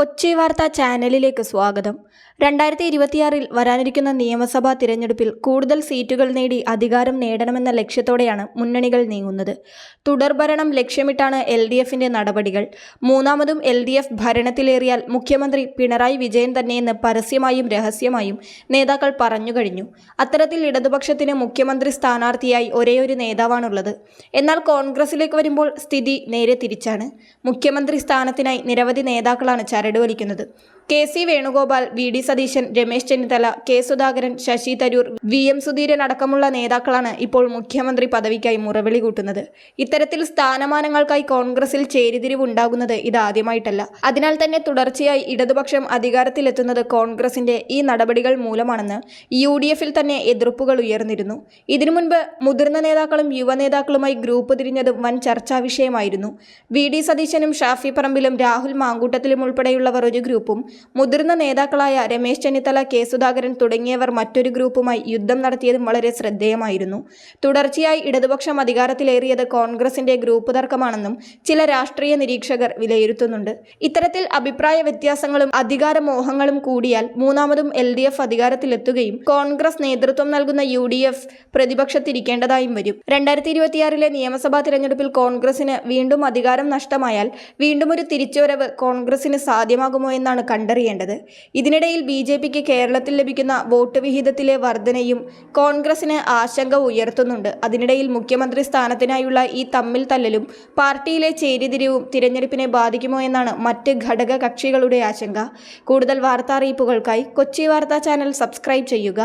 കൊച്ചി വാർത്താ ചാനലിലേക്ക് സ്വാഗതം. രണ്ടായിരത്തി ഇരുപത്തിയാറിൽ വരാനിരിക്കുന്ന നിയമസഭാ തിരഞ്ഞെടുപ്പിൽ കൂടുതൽ സീറ്റുകൾ നേടി അധികാരം നേടണമെന്ന ലക്ഷ്യത്തോടെയാണ് മുന്നണികൾ നീങ്ങുന്നത്. തുടർഭരണം ലക്ഷ്യമിട്ടാണ് എൽ ഡി എഫിന്റെ നടപടികൾ. മൂന്നാമതും എൽ ഡി എഫ് ഭരണത്തിലേറിയാൽ മുഖ്യമന്ത്രി പിണറായി വിജയൻ തന്നെയെന്ന് പരസ്യമായും രഹസ്യമായും നേതാക്കൾ പറഞ്ഞു കഴിഞ്ഞു. അത്തരത്തിൽ ഇടതുപക്ഷത്തിന് മുഖ്യമന്ത്രി സ്ഥാനാർത്ഥിയായി ഒരേയൊരു നേതാവാണുള്ളത്. എന്നാൽ കോൺഗ്രസിലേക്ക് വരുമ്പോൾ സ്ഥിതി നേരെ തിരിച്ചാണ്. മുഖ്യമന്ത്രി സ്ഥാനത്തിനായി നിരവധി നേതാക്കളാണ് ചരട് വലിക്കുന്നത് K C Venugopal V D Satheesan Ramesh Chennithala K Sudhakaran Shashi Tharoor V M Sudheeran അടക്കമുള്ള നേതാക്കളാണ് ഇപ്പോൾ മുഖ്യമന്ത്രി പദവിക്കായി മുറവിളി കൂട്ടുന്നത്. ഇത്തരത്തിൽ സ്ഥാനമാനങ്ങൾക്കായി കോൺഗ്രസിൽ ചേരിതിരിവ് ഉണ്ടാകുന്നത് ഇതാദ്യമായിട്ടല്ല. അതിനാൽ തന്നെ തുടർച്ചയായി ഇടതുപക്ഷം അധികാരത്തിലെത്തുന്നത് കോൺഗ്രസിന്റെ ഈ നടപടികൾ മൂലമാണെന്ന് യു ഡി എഫിൽ തന്നെ എതിർപ്പുകൾ ഉയർന്നിരുന്നു. ഇതിനു മുൻപ് മുതിർന്ന നേതാക്കളും യുവനേതാക്കളുമായി ഗ്രൂപ്പ് തിരിഞ്ഞതും വൻ ചർച്ചാ വിഷയമായിരുന്നു. വി ഡി സതീശനും ഷാഫി പറമ്പിലും രാഹുൽ മാങ്കൂട്ടത്തിലും ഉൾപ്പെടെയുള്ളവർ ഒരു ഗ്രൂപ്പും മുതിർന്ന നേതാക്കളായ രമേശ് ചെന്നിത്തല കെ. സുധാകരൻ തുടങ്ങിയവർ മറ്റൊരു ഗ്രൂപ്പുമായി യുദ്ധം നടത്തിയതും വളരെ ശ്രദ്ധേയമായിരുന്നു. തുടർച്ചയായി ഇടതുപക്ഷം അധികാരത്തിലേറിയത് കോൺഗ്രസിന്റെ ഗ്രൂപ്പ് തർക്കമാണെന്നും ചില രാഷ്ട്രീയ നിരീക്ഷകർ വിലയിരുത്തുന്നുണ്ട്. ഇത്തരത്തിൽ അഭിപ്രായ വ്യത്യാസങ്ങളും അധികാരമോഹങ്ങളും കൂടിയാൽ മൂന്നാമതും എൽ ഡി എഫ് അധികാരത്തിലെത്തുകയും കോൺഗ്രസ് നേതൃത്വം നൽകുന്ന യു ഡി എഫ് പ്രതിപക്ഷത്തിരിക്കേണ്ടതായും വരും. രണ്ടായിരത്തി ഇരുപത്തിയാറിലെ നിയമസഭാ തിരഞ്ഞെടുപ്പിൽ കോൺഗ്രസിന് വീണ്ടും അധികാരം നഷ്ടമായാൽ വീണ്ടും ഒരു തിരിച്ചുവരവ് കോൺഗ്രസിന് സാധ്യമാകുമോ എന്നാണ് കണ്ടറിയേണ്ടത്. ഇതിനിടയിൽ ബി ജെ പിക്ക് കേരളത്തിൽ ലഭിക്കുന്ന വോട്ട് വിഹിതത്തിലെ വർധനയും കോൺഗ്രസിന് ആശങ്ക ഉയർത്തുന്നുണ്ട്. അതിനിടയിൽ മുഖ്യമന്ത്രി സ്ഥാനത്തിനായുള്ള ഈ തമ്മിൽ തല്ലലും പാർട്ടിയിലെ ചേരിതിരിവും തിരഞ്ഞെടുപ്പിനെ ബാധിക്കുമോ എന്നാണ് മറ്റ് ഘടക കക്ഷികളുടെ ആശങ്ക. കൂടുതൽ വാർത്താ അറിയിപ്പുകൾക്കായി കൊച്ചി വാർത്താ ചാനൽ സബ്സ്ക്രൈബ് ചെയ്യുക.